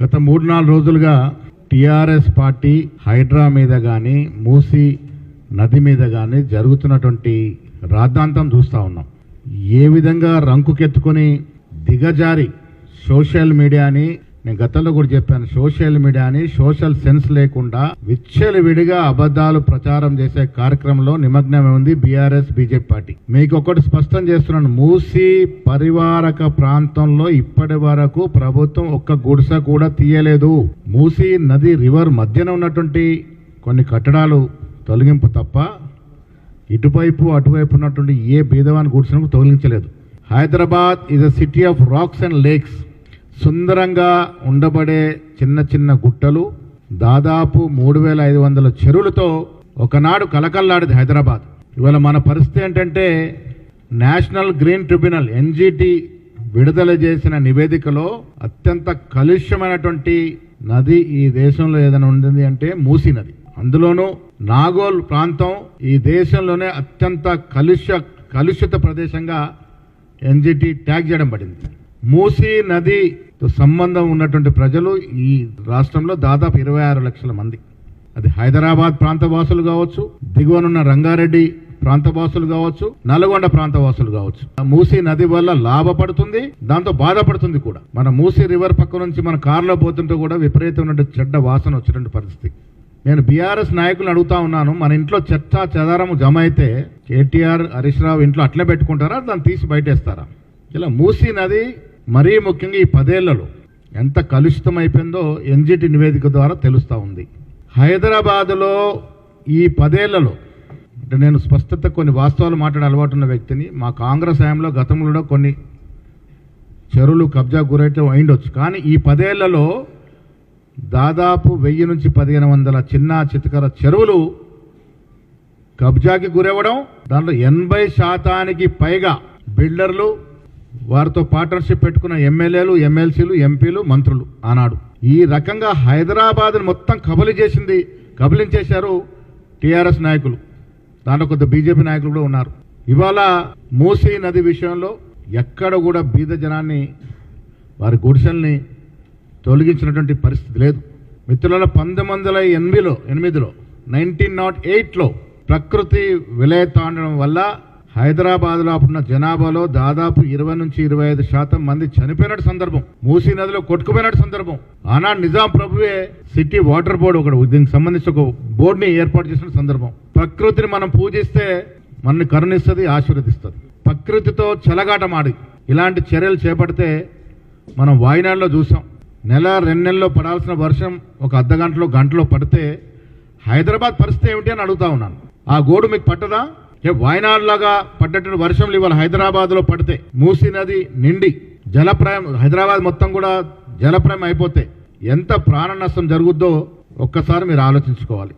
గత మూడు నాలుగు రోజులుగా టిఆర్ఎస్ పార్టీ హైడ్రా మీద కానీ మూసి నది మీద కానీ జరుగుతున్నటువంటి రాద్ధాంతం చూస్తూ ఉన్నాం. ఏ విధంగా రంకుకెత్తుకొని దిగజారి సోషల్ మీడియాని నేను గతంలో కూడా చెప్పాను సోషల్ మీడియాని సోషల్ సెన్స్ లేకుండా విచ్చలు విడిగా అబద్ధాలు ప్రచారం చేసే కార్యక్రమంలో నిమగ్నమై ఉంది బీఆర్ఎస్ బీజేపీ పార్టీ. మీకు ఒకటి స్పష్టం చేస్తున్నాను మూసి పరివారక ప్రాంతంలో ఇప్పటి వరకు ప్రభుత్వం ఒక్క గుడిసె కూడా తీయలేదు. మూసి నది రివర్ మధ్యన ఉన్నటువంటి కొన్ని కట్టడాలు తొలగింపు తప్ప ఇటువైపు అటువైపు ఉన్నటువంటి ఏ భేదవాన్ని గుడిసెను తొలగించలేదు. Hyderabad is a city of rocks and lakes సుందరంగా ఉండబడే చిన్న చిన్న గుట్టలు దాదాపు మూడు వేల ఐదు వందల చెరువులతో ఒకనాడు కలకల్లాడిది హైదరాబాద్. ఇవాళ మన పరిస్థితి ఏంటంటే నేషనల్ గ్రీన్ ట్రిబ్యునల్ ఎన్జిటి విడుదల చేసిన నివేదికలో అత్యంత కలుష్యమైనటువంటి నది ఈ దేశంలో ఏదైనా ఉండింది అంటే మూసీ నది. అందులోనూ నాగోల్ ప్రాంతం ఈ దేశంలోనే అత్యంత కలుష్య కలుషిత ప్రదేశంగా ఎన్జిటి ట్యాగ్ చేయడం పడింది. మూసీ నదితో సంబంధం ఉన్నటువంటి ప్రజలు ఈ రాష్ట్రంలో దాదాపు ఇరవై ఆరు లక్షల మంది. అది హైదరాబాద్ ప్రాంతవాసులు కావచ్చు దిగువనున్న రంగారెడ్డి ప్రాంత వాసులు కావచ్చు నల్గొండ ప్రాంత వాసులు కావచ్చు మూసీ నది వల్ల లాభపడుతుంది దాంతో బాధపడుతుంది కూడా. మన మూసీ రివర్ పక్క నుంచి మన కారులో పోతుంటే కూడా విపరీతమైన చెడ్డ వాసన వచ్చినటువంటి పరిస్థితి. నేను బీఆర్ఎస్ నాయకులను అడుగుతా ఉన్నాను మన ఇంట్లో చెత్త చెదారము జమ అయితే కేటీఆర్ హరీష్ రావు ఇంట్లో అట్లే పెట్టుకుంటారా దాన్ని తీసి బయటేస్తారా? ఇలా మూసీ నది మరీ ముఖ్యంగా ఈ పదేళ్ళలో ఎంత కలుషితం అయిపోయిందో ఎన్జిటి నివేదిక ద్వారా తెలుస్తూ ఉంది. హైదరాబాదులో ఈ పదేళ్ళలో అంటే నేను స్పష్టత కొన్ని వాస్తవాలు మాట్లాడే అలవాటు ఉన్న వ్యక్తిని మా కాంగ్రెస్ హయాంలో గతంలో కొన్ని చెరువులు కబ్జా గురైతే అయిండొచ్చు. కానీ ఈ పదేళ్ళలో దాదాపు వెయ్యి నుంచి పదిహేను వందల చిన్న చితకర చెరువులు కబ్జాకి గురవ్వడం దాంట్లో ఎనభై శాతానికి పైగా బిల్డర్లు వారితో పార్ట్నర్షిప్ పెట్టుకున్న ఎమ్మెల్యేలు ఎమ్మెల్సీలు ఎంపీలు మంత్రులు ఆనాడు. ఈ రకంగా హైదరాబాద్ని మొత్తం కబలి చేసింది కబలించేశారు టీఆర్ఎస్ నాయకులు. దాంట్లో కొంత బీజేపీ నాయకులు కూడా ఉన్నారు. ఇవాళ మూసీ నది విషయంలో ఎక్కడ కూడా బీద జనాన్ని వారి గుడిసెల్ని తొలగించినటువంటి పరిస్థితి లేదు. మిత్రుల పంతొమ్మిది వందల ఎనిమిదిలో ఎనిమిదిలో నైన్టీన్ నాట్ ఎయిట్లో ప్రకృతి విలయతాండడం వల్ల హైదరాబాద్లో అప్పుడున్న జనాభాలో దాదాపు ఇరవై నుంచి ఇరవై ఐదు శాతం మంది చనిపోయినట్టు సందర్భం. మూసీ నదిలో కొట్టుకుపోయినట్టు సందర్భం. ఆనాడు నిజాం ప్రభువే సిటీ వాటర్ బోర్డు ఒకటి దీనికి సంబంధించిన ఒక బోర్డుని ఏర్పాటు చేసిన సందర్భం. ప్రకృతిని మనం పూజిస్తే మనల్ని కరుణిస్తుంది ఆశీర్వదిస్తుంది. ప్రకృతితో చెలగాటమాడి. ఇలాంటి చర్యలు చేపడితే మనం వాయినాడులో చూసాం. నెల రెండు నెలల్లో పడాల్సిన వర్షం ఒక అర్ధ గంటలో గంటలో పడితే హైదరాబాద్ పరిస్థితి ఏమిటి అని అడుగుతా ఉన్నాను. ఆ గోడు మీకు పట్టదా? ఏ వాయనాడ్ లాగా పడ్డటువంటి వర్షంలు ఇవాళ హైదరాబాద్లో పడితే మూసీ నది నిండి జలప్రాయం హైదరాబాద్ మొత్తం కూడా జలప్రాయం అయిపోతే ఎంత ప్రాణ నష్టం జరుగుద్దో ఒక్కసారి మీరు ఆలోచించుకోవాలి.